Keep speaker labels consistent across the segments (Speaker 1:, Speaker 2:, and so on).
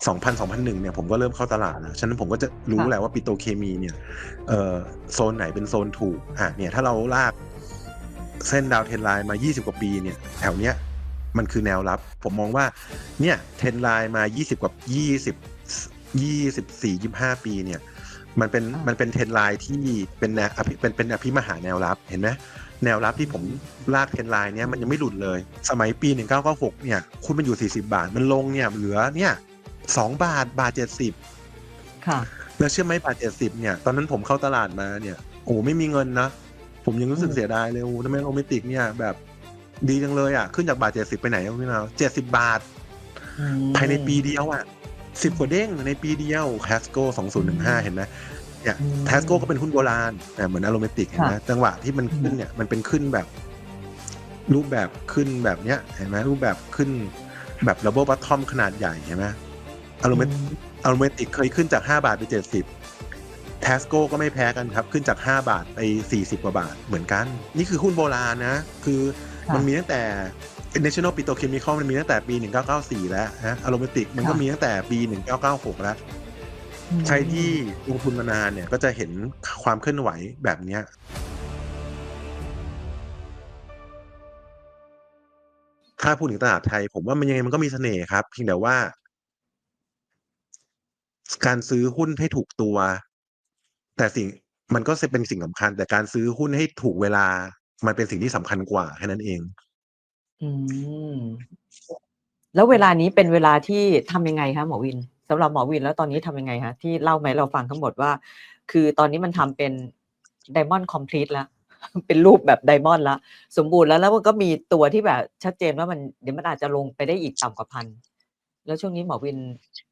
Speaker 1: 2000 2001 เนี่ยผมก็เริ่มเข้าตลาดแล้ว ฉะนั้นผมก็จะรู้
Speaker 2: ค่ะ
Speaker 1: แหละว่าปิโตรเคมีเนี่ยเอ่อโซนไหนเป็นโซนถูกอะเนี่ยถ้าเราลากเส้นดาวเทรนไลน์มา 20 กว่าปีเนี่ยแถวเนี้ยมันคือแนวรับ ผมมองว่าเนี่ยเทรนไลน์มา 20 กว่า 20 24 25 ปีเนี่ยมันเป็น
Speaker 2: อ่ามั
Speaker 1: มันเป็นเทรนไลน์ที่เป็นแนวอภิเป็นเป็นอภิมหาแนวรับเห็นไหมแนวรับที่ผมลากเทรนไลน์เนี้ยมันยังไม่หลุดเลย สมัยปี 1996เนี่ยคุณมันอยู่ 40 บาท มันลงเนี่ยเหลือเนี่ย 2บาทบาท70
Speaker 2: ค่ะ
Speaker 1: แล้วเชื่อไหมบาท70เนี่ย ตอนนั้นผมเข้าตลาดมาเนี่ยโอ้ไม่มีเงินนะ ผมยังรู้สึก
Speaker 2: อืม
Speaker 1: เสียดายเลยโอ้ทำไมโรแมนติกเนี่ยแบบดีจังเลยอะ ขึ้นจากบาท70ไปไหนอะพี่นาว70บาท
Speaker 2: อืม
Speaker 1: ภายในปีเดียวอะสิบกว่าเด้งในปีเดียวแคสโก้สองศูนย์หนึ่งห้าเห็นไหมเนี่ย
Speaker 2: อืม
Speaker 1: แคสโก้ก็เป็นหุ้นโบราณอะเหมือนอารมติกเห็นไหม
Speaker 2: ค่ะ
Speaker 1: จังหวะที่มันขึ้นเนี่ยมันเป็นขึ้นแบบ รูปแบบขึ้นแบบเนี้ยเห็นไหมรูปแบบขึ้นแบบระบบบัตทอมขนาดใหญ่เห็นไหม อารมติอารมติกเคยขึ้นจากห้าบาทไปเจ็ดสิบแทสโก้ก็ไม่แพ้กันครับ ขึ้นจากห้าบาทไปสี่สิบกว่าบาทเหมือนกัน นี่คือหุ้นโบราณนะ คือ
Speaker 2: ค่ะ
Speaker 1: มันมีตั้งแต่ National Petrochemical มันมีตั้งแต่ปี 1994 แล้วนะอารมติกมันก็
Speaker 2: ค่ะ
Speaker 1: มีตั้งแต่ปี 1996 แล้ว
Speaker 2: อืม
Speaker 1: ใครที่ลงทุนมานานเนี่ยก็จะเห็นความเคลื่อนไหวแบบเนี้ยถ้าพูดถึงตลาดไทย ผมว่ามันยังไงมันก็มีเสน่ห์ครับเพียงแต่ว่า การซื้อหุ้นให้ถูกตัว แต่สิ่งมันก็จะเป็นสิ่งสำคัญ แต่การซื้อหุ้นให้ถูกเวลา มันเป็นสิ่งที่สำคัญกว่าแค่นั้นเอง
Speaker 2: อืมแล้วเวลานี้เป็นเวลาที่ทำยังไงคะหมอวินสำหรับหมอวินแล้วตอนนี้ทำยังไงคะที่เล่าไหมาให้เราฟังทั้งหมดว่า คือตอนนี้มันทำเป็นไดมอนด์คอมพลีทแล้วเป็นรูปแบบไดมอนด์แล้วสมบูรณ์แล้วแล้วมันก็มีตัวที่แบบชัดเจนว่ามันเดี๋ยวมันอาจจะลงไปได้อีกต่ำกว่าพันแล้วช่วงนี้หมอวิน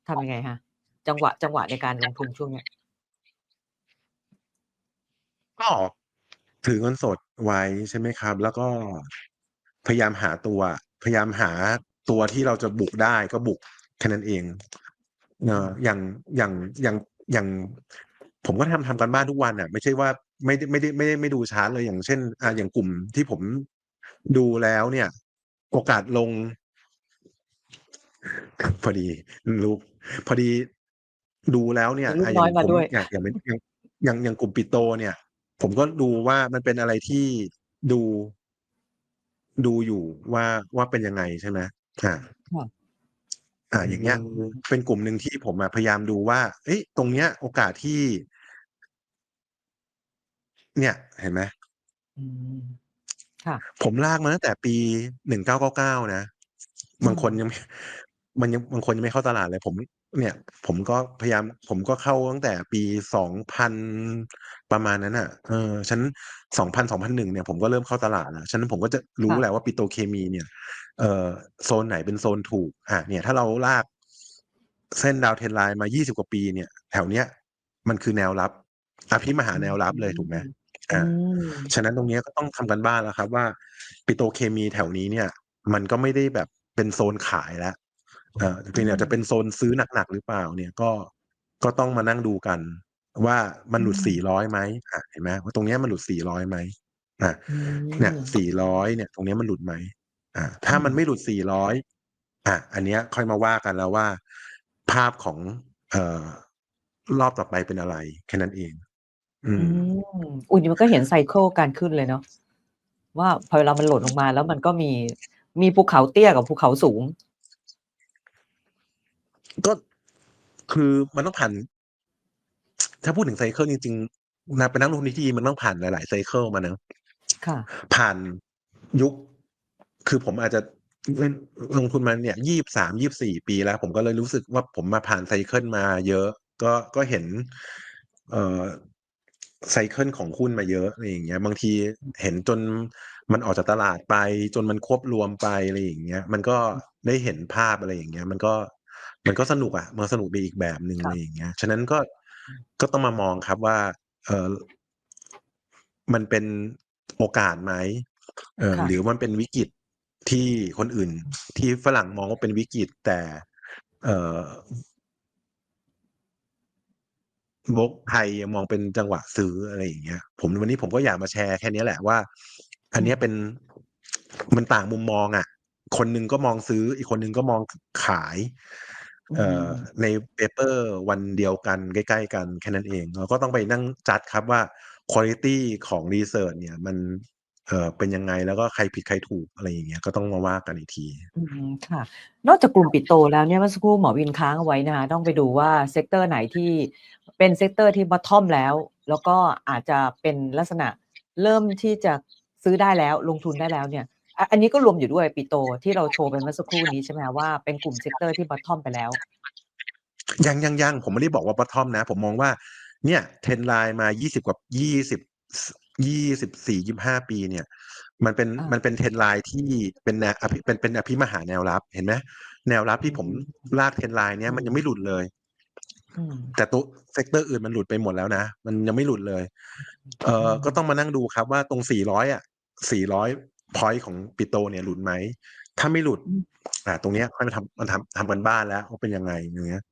Speaker 2: ทำยังไงคะ จังหวะจังหวะในการลงทุนช่วงเนี้ย
Speaker 1: ก็ถือเงินสดไว้ใช่ไหมครับ แล้วก็พยายามหาตัว พยายามหาตัวที่เราจะบุกได้ก็บุกแค่นั้นเองเนอะอย่างอย่างอย่างอย่าง ผมก็ทำทำกันบ้านทุกวันอะ ไม่ใช่ว่าไม่ได้ไม่ได้ไม่ได้ไม่ดูชาร์ตเลยอย่างเช่น อ่าอย่างกลุ่มที่ผมดูแล้วเนี่ย โอกาสลง พอดีรู้พอดี ดูแล้วเนี่ย
Speaker 2: มีลูก
Speaker 1: อะ
Speaker 2: น้อยมา
Speaker 1: ผม
Speaker 2: ด้วย
Speaker 1: อย่างอย่างเป็นอย่างอย่างอย่างกลุ่มปิโตเนี่ย ผมก็ดูว่ามันเป็นอะไรที่ดูดูอยู่ว่าว่าเป็นยังไงใช่ไหมอ่า
Speaker 2: ค่ะ
Speaker 1: อ่า อย่างเงี้ย เป็นกลุ่มหนึ่งที่ผมอะพยายามดูว่า เอ้ยตรงเนี้ย โอกาสที่ เนี่ย เห็นไหม
Speaker 2: อืมค่ะ
Speaker 1: ผมลากมาตั้งแต่ปีหนึ่งเก้าเก้าเก้านะ บางคนยังไม่มันยังบางคนยังไม่เข้าตลาดเลย ผม เนี่ย ผมก็พยายาม ผมก็เข้าตั้งแต่ปีสองพันประมาณนั้นอะ เออ ฉันสองพันสองพันหนึ่งเนี่ย ผมก็เริ่มเข้าตลาดแล้ว ฉะนั้นผมก็จะรู้
Speaker 2: ค่ะ
Speaker 1: แหละว่าปิโตรเคมีเนี่ย เอ่อโซนไหนเป็นโซนถูก อะ เนี่ย ถ้าเราลากเส้นดาวเทรนไลน์มา 20 กว่าปีเนี่ย แถวเนี้ย มันคือแนวรับอภิมหาแนวรับเลยถูกไหม
Speaker 2: อื
Speaker 1: อ่า
Speaker 2: ม
Speaker 1: ฉะนั้นตรงเนี้ยก็ต้องทำกันบ้านแล้วครับว่าปิโตรเคมีแถวนี้เนี่ย มันก็ไม่ได้แบบเป็นโซนขายแล้ว เออจริงๆเนี่ยจะเป็นโซนซื้อหนักๆหรือเปล่าเนี่ยก็ก็ต้องมานั่งดูกัน ว่ามันหลุด
Speaker 2: อืม
Speaker 1: สี่ร้อยไหมอะเห็นไหมว่าตรงเนี้ยมันหลุดสี่ร้อยไหมอะ
Speaker 2: อืม
Speaker 1: เนี่ยสี่ร้อยเนี่ย ตรงเนี้ยมันหลุดไหมอ่าถ้ามัน
Speaker 2: อืม
Speaker 1: ไม่หลุดสี่ร้อยอะอันเนี้ยค่อยมาว่ากันแล้วว่า ภาพของเอ่อรอบต่อไปเป็นอะไร แค่นั้นเอง อื
Speaker 2: อื
Speaker 1: ม
Speaker 2: มอุ้ยนี่มันก็เห็นไซเคิลการขึ้นเลยเนาะว่าพอเวลามันหล่นลงมาแล้วมันก็มีมีภูเขาเตี้ยกับภูเขาสูง
Speaker 1: ก็คือมันต้องผ่าน ถ้าพูดถึงไซเคิลจริงๆนะเป็นนักลงทุนที่ดีมันต้องผ่านหลายๆไซเคิลมาเนอะ
Speaker 2: ค่ะ
Speaker 1: ผ่านยุค คือผมอาจจะเล่นลงทุนมาเนี่ยยี่สามยี่สี่ปีแล้ว ผมก็เลยรู้สึกว่าผมมาผ่านไซเคิลมาเยอะ ก็ก็เห็น เอ่อไซเคิลของหุ้นมาเยอะอะไรอย่างเงี้ย บางทีเห็นจนมันออกจากตลาดไป จนมันควบรวมไปอะไรอย่างเงี้ย มันก็ได้เห็นภาพอะไรอย่างเงี้ย มันก็ มันก็สนุกอะมันสนุกไปอีกแบบหนึ่ง
Speaker 2: ค่ะ
Speaker 1: อะไรอย่างเงี้ยฉะนั้นก็ก็ต้องมามองครับว่า เออมันเป็นโอกาสไหมเออ
Speaker 2: ค่ะ
Speaker 1: หรือมันเป็นวิกฤตที่คนอื่น ที่ฝรั่งมองว่าเป็นวิกฤตแต่ เออบกไทยมองเป็นจังหวะซื้ออะไรอย่างเงี้ย ผมวันนี้ผมก็อยากมาแชร์แค่นี้แหละว่า อันเนี้ยเป็นมันต่างมุมมองอะ คนหนึงก็มองซื้อ อีกคนหนึงก็มองขาย เอ่อ
Speaker 2: ม
Speaker 1: ในเปเปอร์วันเดียวกัน ใกล้ ๆ กัน แค่นั้นเอง เราก็ต้องไปนั่งจัดครับว่า ควอลิตี ของรีเสิร์ชเนี่ยมัน เอ่อ เป็นยังไง แล้วก็ใครผิดใครถูก อะไรอย่างเงี้ย ก็ต้องมาว่ากันอีกที
Speaker 2: อืม ค่ะ นอกจากกลุ่มปิโตแล้วเนี่ย เมื่อสักครู่หมอวินค้างเอาไว้นะคะ ต้องไปดูว่า เซกเตอร์ไหนที่เป็น เซกเตอร์ที่ bottom แล้ว แล้วก็อาจจะเป็นลักษณะเริ่มที่จะซื้อได้แล้ว ลงทุนได้แล้วเนี่ย ออันนี้ก็รวมอยู่ด้วยปิโตที่เราโชว์ไปเมื่อสักครู่นี้ใช่ไหมคะว่าเป็นกลุ่มเซกเตอร์ที่ bottom ไปแล้ว
Speaker 1: ยังยังๆผมไม่ได้บอกว่า bottom นะ ผมมองว่า เนี่ย trend line มา20กว่า20ส24 25ปีเนี่ย มันเป็น
Speaker 2: อา
Speaker 1: มันเป็น trend line ที่เป็นแนวอภิเป็นเป็นอภิมหาแนวรับเห็นไหมแนวรับ
Speaker 2: อื
Speaker 1: ที่ผม
Speaker 2: ม
Speaker 1: ลาก trend line เนี้ยมัน
Speaker 2: อื
Speaker 1: ยัง
Speaker 2: ม
Speaker 1: ไม่หลุดเลย
Speaker 2: อืม
Speaker 1: แต่ตัวเซกเตอร์อื่นมันหลุดไปหมดแล้วนะ มันยังไม่หลุดเลย เอ่
Speaker 2: อื
Speaker 1: อ
Speaker 2: ม
Speaker 1: ก็ต้องมานั่งดูครับว่าตรง 400อะ400 พอยต์ของปิโตเนี่ยหลุดไหม ถ้าไม่หลุด
Speaker 2: อืม
Speaker 1: อ่า ตรงเนี้ยค่อยมาทำมาทำทำการบ้านแล้วว่าเป็นยังไงอย่างเงี้ย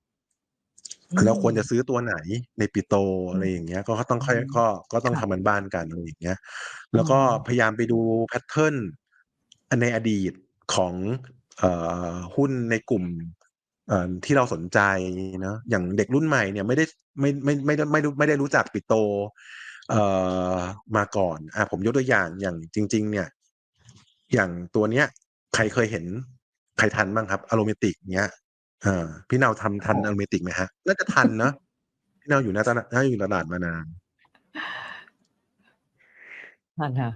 Speaker 2: อื
Speaker 1: เราควรจะ
Speaker 2: ม
Speaker 1: ซื้อตัวไหนในปิโต
Speaker 2: อื
Speaker 1: อะไร
Speaker 2: ม
Speaker 1: อย่างเงี้ย ก็ก็ต้อง
Speaker 2: อื
Speaker 1: ค่อย
Speaker 2: ม
Speaker 1: ก็ก็ต้อง
Speaker 2: ค่ะ
Speaker 1: ทำการบ้านกันอะไรอย่างเงี้ย
Speaker 2: อื
Speaker 1: แล้วก็
Speaker 2: ม
Speaker 1: พยายามไปดูแพตเทิร์นอันในอดีตของเอ่อหุ้นในกลุ่มเอ่อที่เราสนใจเนาะอย่างเด็กรุ่นใหม่เนี่ยไม่ได้ไม่ไม่ไม่ได้ไม่รู้ไม่ได้รู้จักปิโตเอ่อมาก่อนอ่าผมยกตัวอย่างอย่างจริง ๆ เนี่ย อย่างตัวเนี้ย ใครเคยเห็น ใครทันบ้างครับ Aromatic เงี้ยเออพี่เนาทำทัน
Speaker 2: ค่ะ
Speaker 1: Aromatic ไหมครับ?น่าจะทันเนาะพี่เนาอยู่หน้าตลาดน่าจะอยู่ตลาดมานาน
Speaker 2: ทันค่ะ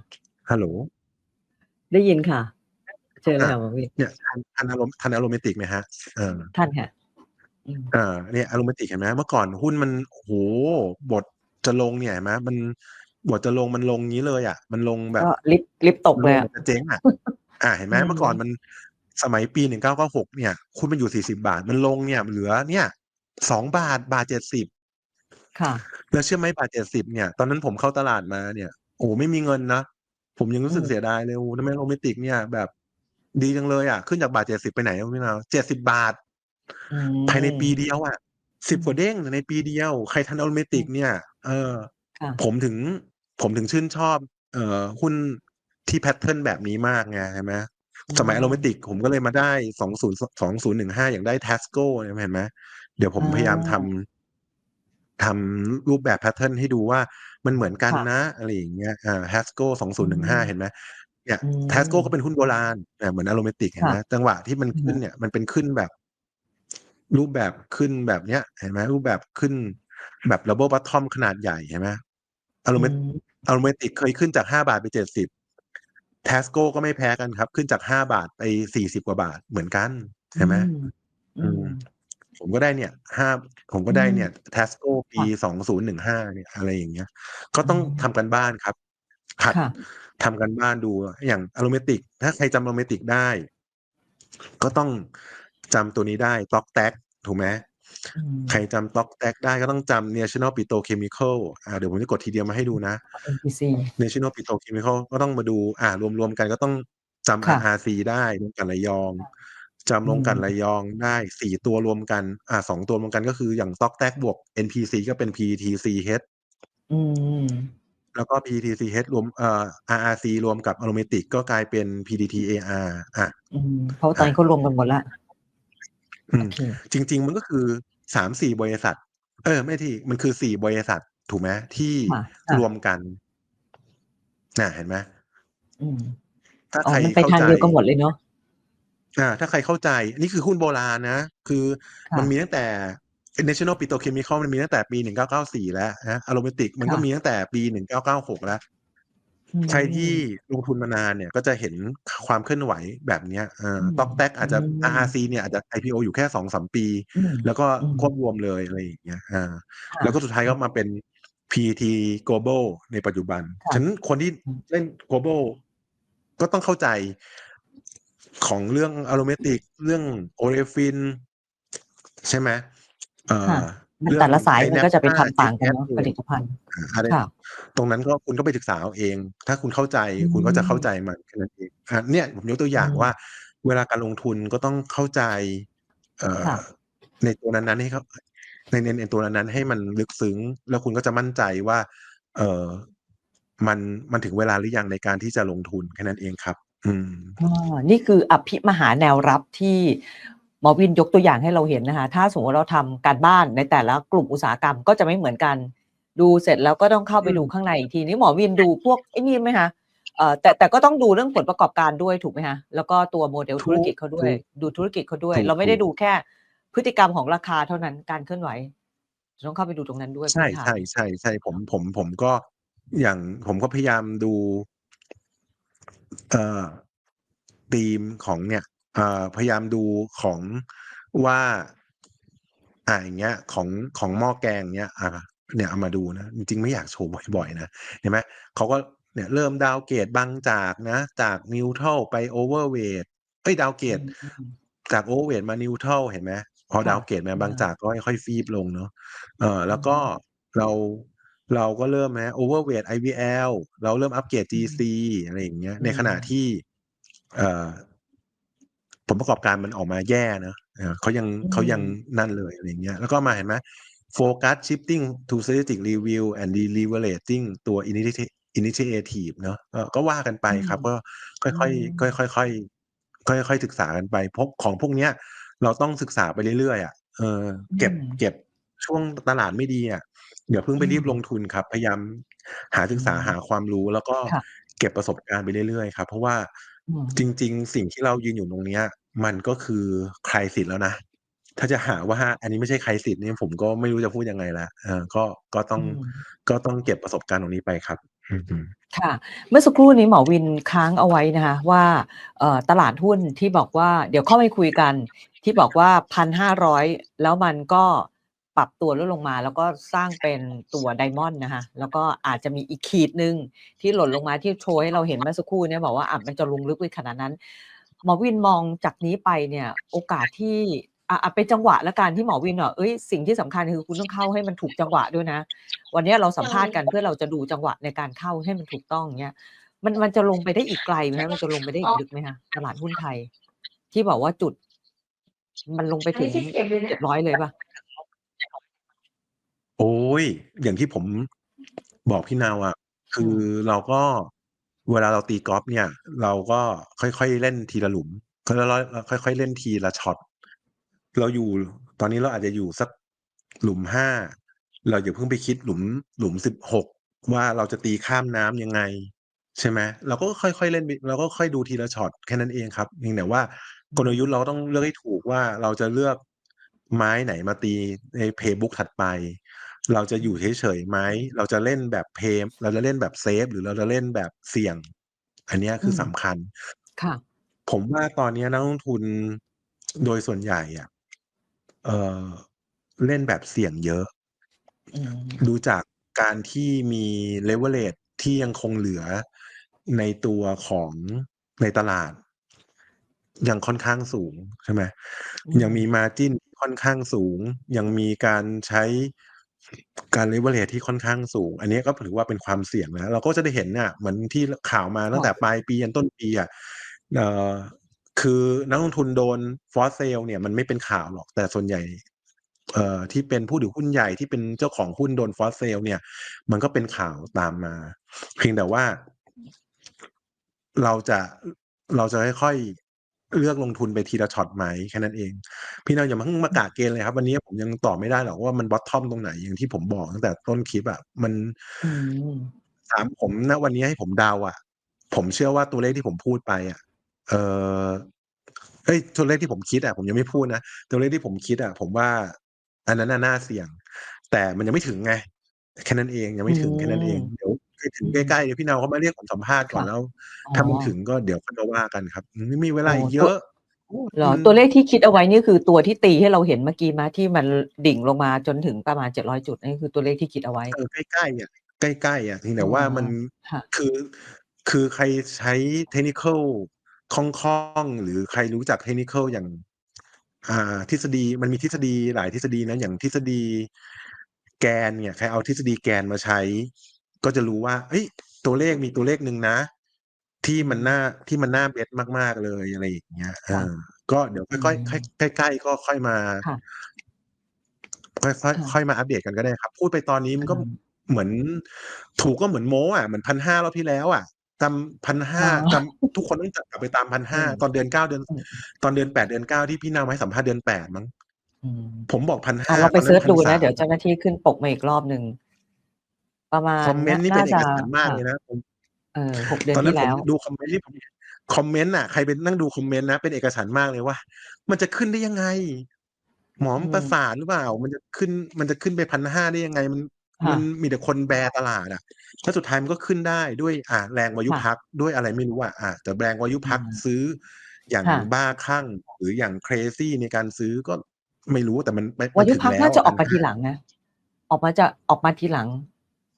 Speaker 1: ฮัลโหล
Speaker 2: ได้ยินค่ะเชิญเล
Speaker 1: อาย
Speaker 2: ค่ะหมอวิน
Speaker 1: เนี่ยทันทัน Aro ทัน Aromatic ไหมครับ?เออ
Speaker 2: ทันค่ะอืม
Speaker 1: อาเนี่ย Aromatic เห็นไหมเมื่อก่อนหุ้นมันโอ้โฮบทจะลงเนี่ยเห็นไหมมัน บทจะลงมันลงงี้เลยอะมันลงแบ
Speaker 2: ก็
Speaker 1: บ
Speaker 2: ลิฟต์ลิฟต์ตก
Speaker 1: มัน
Speaker 2: เล
Speaker 1: ล
Speaker 2: ย
Speaker 1: ง
Speaker 2: อะ
Speaker 1: เหมือนจะเจ๊งอะอาเห็นไหม
Speaker 2: อื
Speaker 1: เมื่อก่อน
Speaker 2: ม
Speaker 1: มันสมัยปี1996เนี่ยหุ้นมันอยู่40บาท มันลงเนี่ย เหลือเนี่ย2บาทบาท70
Speaker 2: ค่ะ
Speaker 1: แล้วเชื่อไหมบาท70เนี่ย ตอนนั้นผมเข้าตลาดมาเนี่ย โอ้โฮไม่มีเงินนะ ผมยังรู
Speaker 2: อื้
Speaker 1: สึก
Speaker 2: ม
Speaker 1: เสียดายเลยโอ้โฮทำไม Aromatic เนี่ยแบบ ดีจังเลยอะขึ้นจากบาท70ไปไหนอะพี่เนา70บาท
Speaker 2: อื
Speaker 1: ภายในปี
Speaker 2: ม
Speaker 1: เดียวอะ
Speaker 2: อื
Speaker 1: 10กว่ามเด้งในปีเดียว ใครทัน
Speaker 2: อื
Speaker 1: Aromatic
Speaker 2: ม
Speaker 1: เนี่ย เออ
Speaker 2: ค่ะ
Speaker 1: ผมถึง ผมถึงชื่นชอบ เอ่อหุ้นที่แพตเทิร์นแบบนี้มากไงเห็นไหม
Speaker 2: อื
Speaker 1: สมัย
Speaker 2: ม
Speaker 1: Aromatic ผมก็เลยมาได้20ส2015อย่างได้ Tasco เนี่ยเห็นไหมเดี๋ยวผ
Speaker 2: อ
Speaker 1: มพยายามทาำทำรูปแบบแพตเทิร์นให้ดูว่ามันเหมือนกัน
Speaker 2: ค่ะ
Speaker 1: นะอะไรอย่างเงี้ยอา Tasco
Speaker 2: อืม
Speaker 1: 2015เห็นไหมเนี่ย
Speaker 2: อื
Speaker 1: Tasco ก็
Speaker 2: ม
Speaker 1: เป็นหุ้นโบราณอ่าเหมือน Aromatic เห็น
Speaker 2: ค่ะ
Speaker 1: ไหมจังหวะที่มัน
Speaker 2: อือ
Speaker 1: ข
Speaker 2: ฮึึ้
Speaker 1: นเนี่ยมันเป็นขึ้นแบบ รูปแบบขึ้นแบบเนี้ยเห็นไหมรูปแบบขึ้นแบบ Double Bottom ขนาดใหญ่เห็นไหม
Speaker 2: อื
Speaker 1: Aroma
Speaker 2: ม
Speaker 1: Aromatic เคยขึ้นจาก5บาทไป70 Tasco ก็ไม่แพ้กันครับ ขึ้นจาก5บาทไป40กว่าบาทเหมือนกัน
Speaker 2: อื
Speaker 1: เห็นไหม
Speaker 2: มอื
Speaker 1: อืม
Speaker 2: ม
Speaker 1: ผมก็ได้เนี่ย5ผม
Speaker 2: อื
Speaker 1: ก็ได้
Speaker 2: ม
Speaker 1: เนี่ย Tasco ปี
Speaker 2: ค่ะ
Speaker 1: 2015เนี่ยอะไรอย่างเงี้ย ก็
Speaker 2: อื
Speaker 1: ต้อง
Speaker 2: ม
Speaker 1: ทำการบ้านครับหัด
Speaker 2: ค่ะ
Speaker 1: ทำการบ้านดูอย่าง Aromatic ถ้าใครจำ Aromatic ได้ ก็ต้องจำตัวนี้ได้ TOCTAC ถูกไหม
Speaker 2: อื
Speaker 1: ใคร
Speaker 2: ม
Speaker 1: จำ TOCTAC ได้ก็ต้องจำ National Petrochemical อ่า เดี๋ยวผมจะกดทีเดียวมาให้ดูนะ
Speaker 2: NPC
Speaker 1: National Petrochemical ก็ต้องมาดู อ่า รวมๆกันก็ต้องจำ
Speaker 2: ค่ะ
Speaker 1: RRC ได้โรงกลั่นระยอง
Speaker 2: ค่ะ
Speaker 1: จำ
Speaker 2: อื
Speaker 1: โรงกลั่น
Speaker 2: ม
Speaker 1: ระยองได้4ตัวรวมกัน อ่า2ตัวรวมกันก็คืออย่าง TOCTAC บวก NPC ก็เป็น PTTCH
Speaker 2: อืม
Speaker 1: แล้วก็ PTTCH รวมเอ่อ RRC รวมกับ Aromatic ก็กลายเป็น PTTAR อ่า
Speaker 2: อืม เพราะตอ
Speaker 1: อ่า
Speaker 2: นนี้เขารวมกันหมดแล้ว
Speaker 1: อื
Speaker 2: โอ
Speaker 1: ม
Speaker 2: เค
Speaker 1: จริง ๆ มันก็คือ3-4บริษัท เออ ไม่ที่มันคือ4บริษัทถูกไหมที่
Speaker 2: ค่ะค่
Speaker 1: รวะมกันน่ะเห็นไหม
Speaker 2: อืม
Speaker 1: ถ้า
Speaker 2: อ๋อ
Speaker 1: ใคร
Speaker 2: มันไป
Speaker 1: เข้า
Speaker 2: ทาง
Speaker 1: ใจ
Speaker 2: เดียวกันหมดเลยเนาะ
Speaker 1: อาถ้าใครเข้าใจนี่คือหุ้นโบราณนะ คือ
Speaker 2: ค่
Speaker 1: มันะมีตั้งแต่ National Petrochemical มันมีตั้งแต่ปี 1994 แล้วนะ Aromatic มัน
Speaker 2: ค่
Speaker 1: ก็ะมีตั้งแต่ปี 1996 แล้ว
Speaker 2: อื
Speaker 1: ใครที่
Speaker 2: ม
Speaker 1: ลงทุนมานานเนี่ยก็จะเห็นคความเคลื่อนไหวแบบเนี้ยเออ
Speaker 2: อืม
Speaker 1: TOCTAC
Speaker 2: อื
Speaker 1: อาจจะ
Speaker 2: ม
Speaker 1: RRC เนี่ยอาจจะ IPO อยู่แค่2-3ปี
Speaker 2: อืม
Speaker 1: แล้วก็
Speaker 2: อืม
Speaker 1: ควบรวมเลยอะไรอย่างเงี้ยอา
Speaker 2: ค่
Speaker 1: แล้วก็สุดท้าย
Speaker 2: อื
Speaker 1: ก็
Speaker 2: ม
Speaker 1: มาเป็น PT Global ในปัจจุบัน
Speaker 2: ค่ะ
Speaker 1: ฉะนั้นคนที่
Speaker 2: อืม
Speaker 1: เล่น Global ก็ต้องเข้าใจของเรื่อง Aromatic เรื่อง Olefin ใช่ไหมเอ่
Speaker 2: ค่ะ
Speaker 1: อ
Speaker 2: มัน
Speaker 1: เรื่อ
Speaker 2: แต่
Speaker 1: ง
Speaker 2: ละสาย
Speaker 1: ไอ้
Speaker 2: มันก็จะไป
Speaker 1: Naphtha
Speaker 2: ทำต่างกันเนาะผ
Speaker 1: Gas
Speaker 2: ลิตภัณฑ์
Speaker 1: อาอะไร
Speaker 2: ค่ะ
Speaker 1: ตรงนั้นก็คุณก็ไปศึกษาเอาเอง ถ้าคุณเข้าใจ
Speaker 2: อื
Speaker 1: คุณก็จะเข้าใจ
Speaker 2: ม
Speaker 1: มันแค่นั้นเองอาเนี่ยผมยกตัว
Speaker 2: อ
Speaker 1: อืย่าง
Speaker 2: ม
Speaker 1: ว่า เวลาการลงทุนก็ต้องเข้าใจ เอ่
Speaker 2: ค่
Speaker 1: อะในตัวนั้นๆให้เข้าในในในตัวนั้นๆให้มันลึกซึ้ง แล้วคุณก็จะมั่นใจว่า เอ่อมันมันถึงเวลาหรือยังในการที่จะลงทุนแค่นั้นเองครับ อืม
Speaker 2: อานี่คืออภิมหาแนวรับที่ หมอวินยกตัวอย่างให้เราเห็นนะคะ ถ้าสมมติเราทำการบ้านในแต่ละกลุ่มอุตสาหกรรมก็จะไม่เหมือนกัน ดูเสร็จแล้วก็ต้องเข้าไปดูข้างในอีกทีนี้หมอวินดูพวกไอ้นี่ไหมคะเอ่อแต่แต่ก็ต้องดูเรื่องผลประกอบการด้วยถูกไหมคะแล้วก็ตัวโมเดล
Speaker 1: ถูก
Speaker 2: ธุรกิจเขาด้วย ดูธุรกิจเขาด้วย
Speaker 1: ถูก
Speaker 2: เราไม่ได้
Speaker 1: ถูก
Speaker 2: ดูแค่พฤติกรรมของราคาเท่านั้นการเคลื่อนไหวต้องเข้าไปดูตรงนั้นด้วย
Speaker 1: ใช่
Speaker 2: พื้นฐาน
Speaker 1: ใช่ใช่ใช่ผมผมผมก็อย่างผมก็พยายามดู เอ่อธีมของเนี่ยเอ่อ พยายามดูของว่าอ่าอย่างเงี้ยของของหม้อแกงเนี้ยอ่าเนี่ยเอามาดูนะจริงๆไม่อยากโชว์บ่อยๆนะเห็นไหมเขาก็เนี่ยเริ่มดาวเกรดบางจากนะ จากนิวเทลไปโอเวอร์เวทเอ้ยดาวเกรด
Speaker 2: อืม
Speaker 1: จากโอเวอร์เวทมานิวเทลเห็นไหมพอ
Speaker 2: ค่ะ
Speaker 1: ดาวเกรดมาบาง
Speaker 2: อ่า
Speaker 1: จากก็ค่อยๆฟีบลงเนาะเออแล้วก็
Speaker 2: อืม
Speaker 1: เราเราก็เริ่มนะโอเวอร์เวท IVL เราเริ่มอัปเกรด
Speaker 2: อืม
Speaker 1: GC อะไรอย่างเงี้ย
Speaker 2: อื
Speaker 1: ในขณะ
Speaker 2: ม
Speaker 1: ที่เอ่อ ผลประกอบการมันออกมาแย่เนอะเออเขายัง
Speaker 2: อื
Speaker 1: เขายัง
Speaker 2: ม
Speaker 1: นั่นเลยอะไรอย่างเงี้ยแล้วก็มาเห็นไหม focus shifting to strategic review and deliberating ตัว initiative initiative เนอะเออก็ว่ากันไป
Speaker 2: อืม
Speaker 1: ครับ ก็
Speaker 2: อื
Speaker 1: ค่อย
Speaker 2: ม
Speaker 1: ๆค่อยๆค่อยๆค่อยๆศึกษากันไปพบของพวกเนี้ย เราต้องศึกษาไปเรื่อยๆอะเออ
Speaker 2: อื
Speaker 1: เก็บ
Speaker 2: ม
Speaker 1: เก็บช่วงตลาดไม่ดีอะอย่าเพิ่ง
Speaker 2: อื
Speaker 1: ไปรีบ
Speaker 2: ม
Speaker 1: ลงทุนครับ พยายามหา
Speaker 2: อื
Speaker 1: ศึกษามหาความรู้แล้วก็
Speaker 2: ค่ะ
Speaker 1: เก็บประสบการณ์ไปเรื่อยๆครับ เพราะว่า
Speaker 2: อืม
Speaker 1: จริง ๆ สิ่งที่เรายืนอยู่ตรงเนี้ย มันก็คือ crisis แล้วนะ ถ้าจะหาว่าอันนี้ไม่ใช่ crisis เนี่ยผมก็ไม่รู้จะพูดยังไงแล้วเออก็ก็ต้อ
Speaker 2: อื
Speaker 1: ง
Speaker 2: ม
Speaker 1: ก็ต้องเก็บประสบการณ์ตรงนี้ไปครับอือฮึ
Speaker 2: ค่ะ เมื่อสักครู่นี้หมอวินค้างเอาไว้นะคะว่าเอ่อตลาดหุ้นที่บอกว่าเดี๋ยวเข้าไปคุยกันที่บอกว่า1,500แล้วมันก็ปรับตัวลดลงมา แล้วก็สร้างเป็นตัวไดมอนด์นะคะแล้วก็อาจจะมีอีกขีดหนึ่งที่หล่นลงมาที่โชว์ให้เราเห็นเมื่อสักครู่เนี่ยบอกว่าอะมันจะลงลึกไปขนาดนั้น หมอวินมองจากนี้ไปเนี่ย โอกาสที่อะเป็นจังหวะและการที่หมอวินอะเอ้ยสิ่งที่สำคัญคือคุณต้องเข้าให้มันถูกจังหวะด้วยนะ วันนี้เราสัมภาษณ์กันเพื่อเราจะดูจังหวะในการเข้าให้มันถูกต้องเงี้ยมันมันจะลงไปได้อีกไกลไหมคะมันจะลงไปได้อีกลึกไหมคะตลาดหุ้นไทย ที่บอกว่าจุด มันลงไปถึง
Speaker 3: เจ็
Speaker 2: ดร้อยเลยป่ะ
Speaker 1: โอ้ยอย่างที่ผมบอกพี่นาวอะคื
Speaker 2: อ
Speaker 1: เราก็ เวลาเราตีกอล์ฟเนี่ย เราก็ค่อยๆเล่นทีละหลุมแล้วเราค่อยๆเล่นทีละช็อตเราอยู่ตอนนี้เราอาจจะอยู่สักหลุมห้าเราอย่าเพิ่งไปคิดหลุมหลุมสิบหกว่าเราจะตีข้ามน้ำยังไง ใช่ไหมเราก็ค่อยๆเล่นเราก็ค่อยดูทีละช็อตแค่นั้นเองครับเพียงแต่ว่ากลยุทธ์เราต้องเลือกให้ถูกว่าเราจะเลือกไม้ไหนมาตีในเพย์บุ๊กถัดไป เราจะ
Speaker 2: อื
Speaker 1: อยู่
Speaker 2: ม
Speaker 1: เฉยๆไหม เราจะเล่นแบบเพมเราจะเล่นแบบเซฟ หรือเราจะเล่นแบบเสี่ยง อันเนี้ย
Speaker 2: อื
Speaker 1: คือ
Speaker 2: ม
Speaker 1: สำคัญ
Speaker 2: ค่ะ
Speaker 1: ผมว่าตอนเนี้ยนักลงทุนโดยส่วนใหญ่อะเอ่อเล่นแบบเสี่ยงเยอะ
Speaker 2: อืม
Speaker 1: ดูจากการที่มี leverage ที่ยังคงเหลือในตัวของในตลาด ยังค่อนข้างสูงใช่ไหม
Speaker 2: อื
Speaker 1: ยัง
Speaker 2: ม
Speaker 1: มี margin ค่อนข้างสูง ยังมีการใช้ การ leverage ที่ค่อนข้างสูง อันนี้ก็ถือว่าเป็นความเสี่ยงนะ เราก็จะได้เห็นน่ะเหมือนที่ข่าวมาตั้ง
Speaker 2: ค่ะ
Speaker 1: แต่ปลายปียันต้นปีอะเอ่อคือนักลงทุนโดน force sale เนี่ยมันไม่เป็นข่าวหรอกแต่ส่วนใหญ่เอ่อที่เป็นผู้ถือหุ้นใหญ่ที่เป็นเจ้าของหุ้นโดน force sale เนี่ย มันก็เป็นข่าวตามมา เพียงแต่ว่า เราจะเราจะค่อยๆ เลือกลงทุนไปทีละช็อตไหมแค่นั้นเอง พี่น้องอย่ามาเพิ่งมากะเกณฑ์เลยครับ วันนี้ผมยังตอบไม่ได้หรอกว่ามัน bottom ตรงไหนอย่างที่ผมบอกตั้งแต่ต้นคลิปอะมัน
Speaker 2: อืม
Speaker 1: ถามผมณวันนี้ให้ผมเดาอะผมเชื่อว่าตัวเลขที่ผมพูดไปอะเอ่อเอ้ยตัวเลขที่ผมคิดอะผมยังไม่พูดนะตัวเลขที่ผมคิดอะผมว่า อันนั้นน่ะน่าเสี่ยง แต่มันยังไม่ถึงไงแค่นั้นเองยัง
Speaker 2: อื
Speaker 1: ไม่ถึงแค่นั้นเอง
Speaker 2: ม
Speaker 1: เดี๋ยว ใกล้ถึ
Speaker 2: อื
Speaker 1: ง
Speaker 2: ม
Speaker 1: ใกล้ๆเดี๋ยวพี่นาวเขามาเรียกผมสัมภาษณ์ก่อน
Speaker 2: ค่ะ
Speaker 1: แล้ว
Speaker 2: อ๋อ
Speaker 1: ถ้ามันถึงก็เดี๋ยวค่อยมาว่ากันครับอืมมีเว
Speaker 2: อ๋
Speaker 1: ลา
Speaker 2: อ
Speaker 1: อีกเย
Speaker 2: ตัว
Speaker 1: อะ
Speaker 2: เหรอ
Speaker 1: อืม
Speaker 2: ตัวเลขที่คิดเอาไว้นี่คือตัวที่ตีให้เราเห็นเมื่อกี้ไหมที่มันดิ่งลงมาจนถึงประมาณ700จุดนี่คือตัวเลขที่คิดเอาไว้
Speaker 1: เออใกล้ๆอะใกล้ๆอะเพียง
Speaker 2: อ๋
Speaker 1: แต่
Speaker 2: อ
Speaker 1: ว่ามัน
Speaker 2: ค่ะ
Speaker 1: คือ คือใครใช้ technical คล่องๆหรือใครรู้จัก technical อย่าง อ่า ทฤษฎีมันมีทฤษฎีหลายทฤษฎีนะอย่างทฤษฎีแกนเนี่ยใครเอาทฤษฎีแกนมาใช้ ก็จะรู้ว่าเฮ้ย ตัวเลขมีตัวเลขหนึ่งนะ ที่
Speaker 2: อื
Speaker 1: มัน
Speaker 2: ม
Speaker 1: น่าที่มันน่าเบตมากๆเลยอะไรอย่างเงี้ยเอ
Speaker 2: ค่ะ
Speaker 1: อก็เดี๋ยว
Speaker 2: อื
Speaker 1: ค่อย
Speaker 2: ม
Speaker 1: ๆค่อยใกล้ๆก็ค่อยมา
Speaker 2: ค่ะ
Speaker 1: ค่อยๆ
Speaker 2: ค่ะ
Speaker 1: ค่อยมาอัปเดตกันก็ได้ครับ พูดไปตอนนี้มันก็
Speaker 2: อา
Speaker 1: เหมือน ถูกก็เหมือนโม้อะเหมือน1,500รอบที่แล้วอะตามพันห้า
Speaker 2: อ๋อ
Speaker 1: ตามทุกคนต้องจัดกลับไปตามพันห้า
Speaker 2: อืม
Speaker 1: ตอนเดือนเก้าเดือน
Speaker 2: อืม
Speaker 1: ตอนเดือนแปดเดือนเก้าที่พี่นาวให้สัมภาษณ์เดือนแปดมั้ง
Speaker 2: อืม
Speaker 1: ผมบอกพัน
Speaker 2: อะ
Speaker 1: ห้า
Speaker 2: เราไปเซิร์ชดูนะ
Speaker 1: 1,300
Speaker 2: เดี๋ยวเจ้าหน้าที่ขึ้นปกมาอีกรอบหนึ่ง ประมาณ
Speaker 1: คอมเมนต์นี่เป็นเอกสารมาก
Speaker 2: จะ
Speaker 1: เลยนะผม
Speaker 2: เออหกเดือน
Speaker 1: ตอนนั้น
Speaker 2: ที่
Speaker 1: ผม
Speaker 2: แล้ว
Speaker 1: ดูคอมเมนต์ที่ผมคอมเมนต์อะใครเป็นนั่งดูคอมเมนต์นะเป็นเอกสารมากเลยว่า มันจะขึ้นได้ยังไง หมอม
Speaker 2: อืม
Speaker 1: ประสาทหรือเปล่า มันจะขึ้นมันจะขึ้นไปพันห้าได้ยังไง มัน
Speaker 2: ค่ะ
Speaker 1: มันมีแต่คนแบร์ตลาดอะถ้าสุดท้ายมันก็ขึ้นได้ด้วยอ่าแรงวายุ
Speaker 2: ค่ะ
Speaker 1: พักด้วยอะไรไม่รู้อะอ่าแต่แรงวายุพัก
Speaker 2: อืม
Speaker 1: ซื้ออย่าง
Speaker 2: ค่ะ
Speaker 1: บ้าคลั่งหรืออย่าง crazy ในการซื้อก็ไม่รู้แต่มันไป
Speaker 2: วายุ
Speaker 1: ถึง
Speaker 2: พัก
Speaker 1: แล้ว
Speaker 2: น่าจะออกมา
Speaker 1: 1,500
Speaker 2: ทีหลังนะออกมาจะออกมาทีหลัง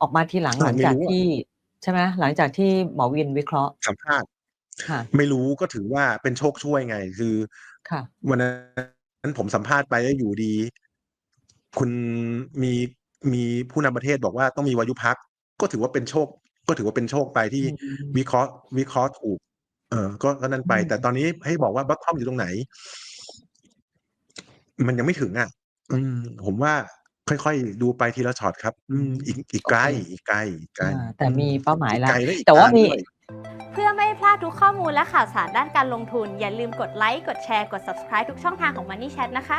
Speaker 2: ออกมาทีหลัง
Speaker 1: อ่า
Speaker 2: หลัง
Speaker 1: ไม่
Speaker 2: จาก
Speaker 1: รู้อะ
Speaker 2: ที่ใช่ไหมหลังจากที่หมอวินวิเคราะห์
Speaker 1: สัมภาษณ์
Speaker 2: ค่ะ
Speaker 1: ไม่รู้ก็ถือว่าเป็นโชคช่วยไง คือ
Speaker 2: ค่ะ
Speaker 1: วันนั้นผมสัมภาษณ์ไปแล้วอยู่ดี คุณมีมีผู้นำประเทศบอกว่าต้องมีวายุพักก็ถือว่าเป็นโชค ก็ถือว่าเป็นโชคไปที่
Speaker 2: อืม
Speaker 1: วิเคราะห์ วิเคราะห์ถูก เออก็ก็นั่นไป
Speaker 2: อืม
Speaker 1: แต่ตอนนี้ให้บอกว่าบัคทอมอยู่ตรงไหน มันยังไม่ถึงอะ อืม ผมว่า ค่อย ๆ ดูไปทีละช็อตครับ อืม อีกอีกไกล
Speaker 2: โอเค
Speaker 1: อีกไกล อีกไกล
Speaker 2: อ่าแต่มีเป้าหมาย
Speaker 1: อีก
Speaker 2: แล้ว
Speaker 1: ไกลและอีก
Speaker 2: แต่ว่ามี
Speaker 1: นด้วย
Speaker 3: เพื่อไม่ให้พลาดทุกข้อมูลและข่าวสารด้านการลงทุน อย่าลืมกดไลค์ กดแชร์ กด subscribe ทุกช่องทางของ Money Chat นะคะ